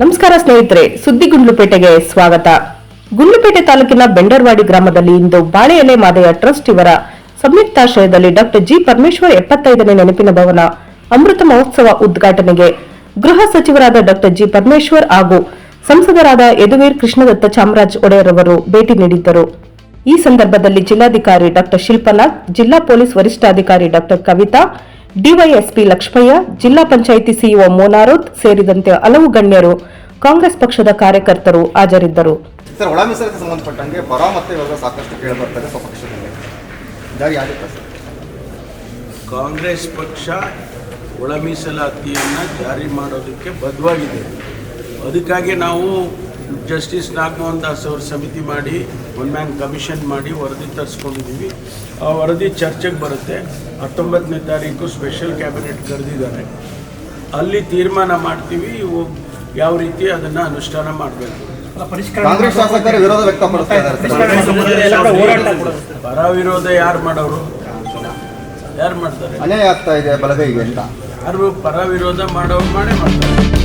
ನಮಸ್ಕಾರ ಸ್ನೇಹಿತರೆ, ಸುದ್ದಿ ಗುಂಡ್ಲುಪೇಟೆಗೆ ಸ್ವಾಗತ. ಗುಂಡ್ಲುಪೇಟೆ ತಾಲೂಕಿನ ಬೆಂಡರ್ವಾಡಿ ಗ್ರಾಮದಲ್ಲಿ ಇಂದು ಬಾಳೆ ಎಲೆ ಮಾದೆಯ ಟ್ರಸ್ಟ್ ಇವರ ಸಂಯುಕ್ತಾಶ್ರಯದಲ್ಲಿ ಡಾಕ್ಟರ್ ಜಿ ಪರಮೇಶ್ವರ್ ಎಪ್ಪತ್ತೈದನೇ ನೆನಪಿನ ಭವನ ಅಮೃತ ಮಹೋತ್ಸವ ಉದ್ಘಾಟನೆಗೆ ಗೃಹ ಸಚಿವರಾದ ಡಾಕ್ಟರ್ ಜಿ ಪರಮೇಶ್ವರ್ ಹಾಗೂ ಸಂಸದರಾದ ಯದುವೀರ್ ಕೃಷ್ಣದತ್ತ ಚಾಮರಾಜ್ ಒಡೆಯರ್ ಅವರು ಭೇಟಿ ನೀಡಿದ್ದರು. ಈ ಸಂದರ್ಭದಲ್ಲಿ ಜಿಲ್ಲಾಧಿಕಾರಿ ಡಾಕ್ಟರ್ ಶಿಲ್ಪನಾಥ್, ಜಿಲ್ಲಾ ಪೊಲೀಸ್ ವರಿಷ್ಠಾಧಿಕಾರಿ ಡಾಕ್ಟರ್ ಕವಿತಾ ಡಿವೈಎಸ್ಪಿ ಲಕ್ಷ್ಮಯ್ಯ ಜಿಲ್ಲಾ ಪಂಚಾಯಿತಿ ಸಿಇಒ ಮೋನಾರೋತ್ ಸೇರಿದಂತೆ ಹಲವು ಗಣ್ಯರು ಕಾಂಗ್ರೆಸ್ ಪಕ್ಷದ ಕಾರ್ಯಕರ್ತರು ಹಾಜರಿದ್ದರು. ಸರ್ ಒಳ ಸಂಬಂಧಪಟ್ಟಂಗೆ ಪರ ಮತ್ತೆ ಇವಾಗ ಸಾಕಷ್ಟು ಕೇಳಿ ಬರ್ತಾರೆ ಸ್ವಪಕ್ಷದಲ್ಲಿ ಜಾರಿ ಆಗುತ್ತೆ ಸರ್ ಕಾಂಗ್ರೆಸ್ ಪಕ್ಷ ಒಳ ಮೀಸಲಾತಿಯನ್ನು ಜಾರಿ ಮಾಡೋದಕ್ಕೆ ಬದ್ಧವಾಗಿದೆ. ಅದಕ್ಕಾಗಿ ನಾವು ಜಸ್ಟಿಸ್ ನಾಗಮೋಹನ್ ದಾಸ್ ಅವ್ರ ಸಮಿತಿ ಮಾಡಿ ಒನ್ ಮ್ಯಾನ್ ಕಮಿಷನ್ ಮಾಡಿ ವರದಿ ತರಿಸ್ಕೊಂಡಿದ್ದೀವಿ ಆ ವರದಿ ಚರ್ಚೆಗೆ ಬರುತ್ತೆ. ಹತ್ತೊಂಬತ್ತನೇ ತಾರೀಕು ಸ್ಪೆಷಲ್ ಕ್ಯಾಬಿನೆಟ್ ಕರೆದಿದ್ದಾರೆ. ಅಲ್ಲಿ ತೀರ್ಮಾನ ಮಾಡ್ತೀವಿ ಯಾವ ರೀತಿ ಅದನ್ನು ಅನುಷ್ಠಾನ ಮಾಡಬೇಕು. ಪರ ವಿರೋಧ ಯಾರು ಮಾಡೋರು? ಯಾರು ಮಾಡ್ತಾರೆ? ಅನ್ಯಾಯ ಆಗ್ತಾ ಇದೆ ಬಲಗೈಗೆ ಅಂತ. ಯಾರು ಪರ ವಿರೋಧ ಮಾಡೋರು ಮಾಡೇ ಮಾಡ್ತಾರೆ.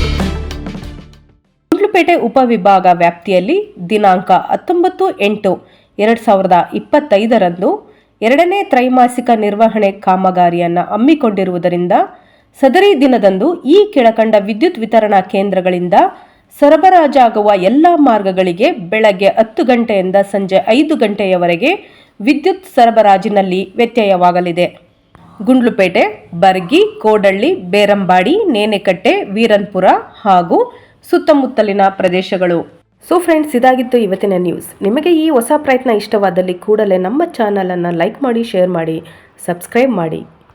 ಗುಂಡ್ಲುಪೇಟೆ ಉಪವಿಭಾಗ ವ್ಯಾಪ್ತಿಯಲ್ಲಿ ದಿನಾಂಕ ಹತ್ತೊಂಬತ್ತು ಎಂಟು ಎರಡು ಸಾವಿರದ ಇಪ್ಪತ್ತೈದರಂದು ಎರಡನೇ ತ್ರೈಮಾಸಿಕ ನಿರ್ವಹಣೆ ಕಾಮಗಾರಿಯನ್ನು ಹಮ್ಮಿಕೊಂಡಿರುವುದರಿಂದ ಸದರಿ ದಿನದಂದು ಈ ಕೆಳಕಂಡ ವಿದ್ಯುತ್ ವಿತರಣಾ ಕೇಂದ್ರಗಳಿಂದ ಸರಬರಾಜಾಗುವ ಎಲ್ಲ ಮಾರ್ಗಗಳಿಗೆ ಬೆಳಗ್ಗೆ ಹತ್ತು ಗಂಟೆಯಿಂದ ಸಂಜೆ ಐದು ಗಂಟೆಯವರೆಗೆ ವಿದ್ಯುತ್ ಸರಬರಾಜಿನಲ್ಲಿ ವ್ಯತ್ಯಯವಾಗಲಿದೆ. ಗುಂಡ್ಲುಪೇಟೆ, ಬರ್ಗಿ, ಕೋಡಳ್ಳಿ, ಬೇರಂಬಾಡಿ ನೇನೆಕಟ್ಟೆ ವೀರನ್ಪುರ ಹಾಗೂ ಸುತ್ತಮುತ್ತಲಿನ ಪ್ರದೇಶಗಳು. ಸೊ ಫ್ರೆಂಡ್ಸ್ ಇದಾಗಿತ್ತು ಇವತ್ತಿನ ನ್ಯೂಸ್ ನಿಮಗೆ ಈ ಹೊಸ ಪ್ರಯತ್ನ ಇಷ್ಟವಾದಲ್ಲಿ ಕೂಡಲೇ ನಮ್ಮ ಚಾನಲನ್ನು ಲೈಕ್ ಮಾಡಿ ಶೇರ್ ಮಾಡಿ ಸಬ್ಸ್ಕ್ರೈಬ್ ಮಾಡಿ.